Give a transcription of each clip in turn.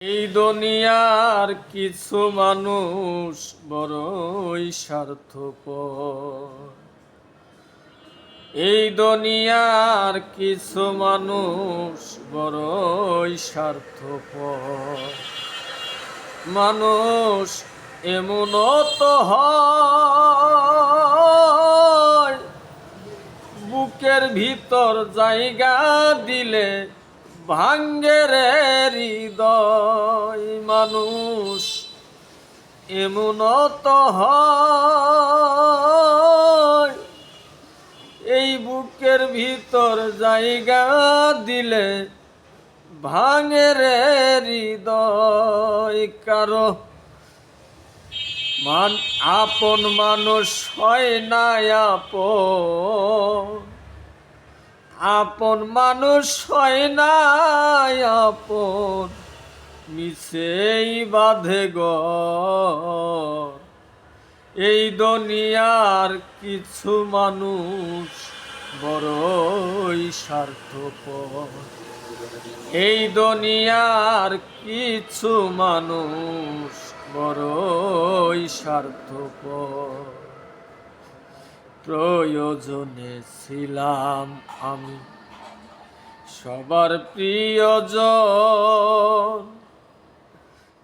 এই দুনিয়ার কিছু মানুষ বড়ই স্বার্থপর। এই দুনিয়ার কিছু মানুষ বড়ই স্বার্থপ মানুষ এমন তো বুকের ভিতর জায়গা দিলে ভাঙ্গে রে হৃদয় মানুষ এমন তো এই বুকের ভিতর জায়গা দিলে ভাঙে রে হৃদয় কারও মান, আপন মানুষ হয় না আপন। আপন মানুষ হয় না আপন, মিশেই বাঁধে গ। এই দুনিয়ার কিছু মানুষ বড়ই স্বার্থপর। এই দুনিয়ার কিছু মানুষ বড়ই স্বার্থপর। প্রয়োজনে ছিলাম আমি। সবার প্রিয়জন।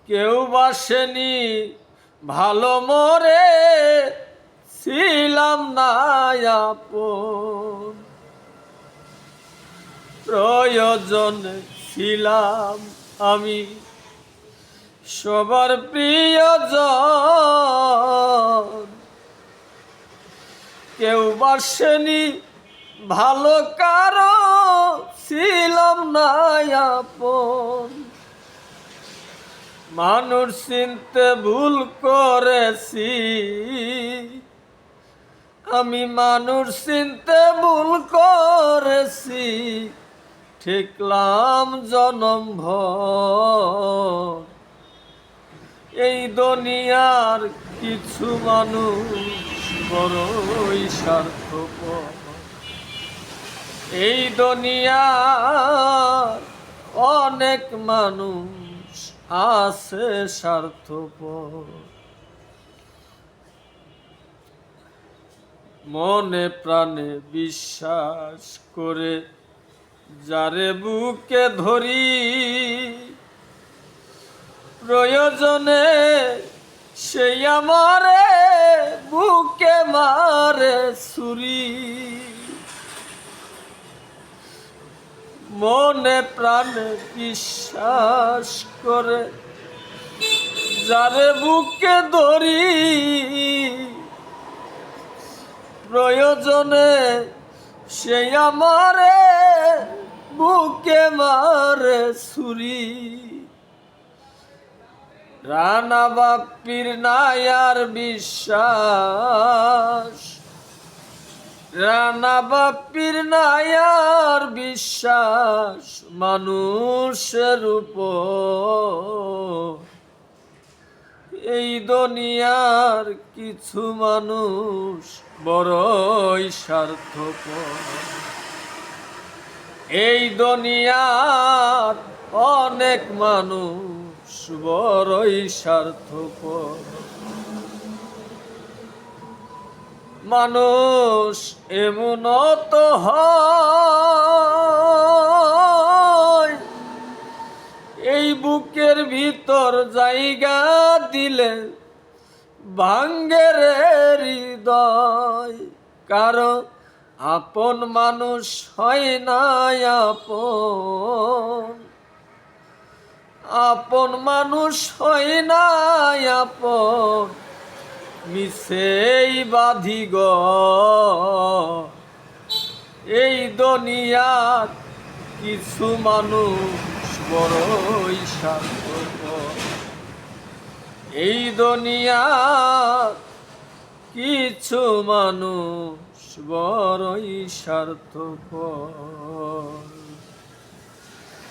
কেউ বাসেনি ভালো মরে ছিলাম না আপন। প্রয়োজনে ছিলাম আমি। সবার প্রিয়জন। কেউ বাসেনি, ভালো কারও ছিলাম না আপন। মানুষ চিনতে ভুল করেছি, আমি মানুষ চিনতে ভুল করেছি, ঠিকলাম জনম এই দুনিয়ার কিছু মানুষ বড়ই স্বার্থপর। এই দুনিয়া অনেক মানুষ আছে স্বার্থপর। মনে প্রাণে বিশ্বাস করে যারে বুকে ধরি প্রয়োজনে সেই আমারে ছুরি মনে প্রাণে বিশ্বাস করে, যারে বুকে ধরি, প্রয়োজনে সেই আমারে বুকে মারে ছুরি রানা বাপ্পির নায়ার বিশ্বাস। রানা বাপ্পির নায়ার বিশ্বাস মানুষের উপর। এই দুনিয়ার কিছু মানুষ বড়ই স্বার্থপর। এই দুনিয়ার অনেক মানুষ বড়ই স্বার্থপর। মানুষ এমন তো হয়। এই বুকের ভিতর জায়গা দিলে ভাঙ্গের হৃদয়। কারণ আপন মানুষ হয় না আপন। আপন মানুষ হয় না আপন। মিশেই বাধি গ। এই দুনিয়ার কিছু মানুষ বড়ই স্বার্থপর এই দুনিয়ার কিছু মানুষ বড়ই স্বার্থপর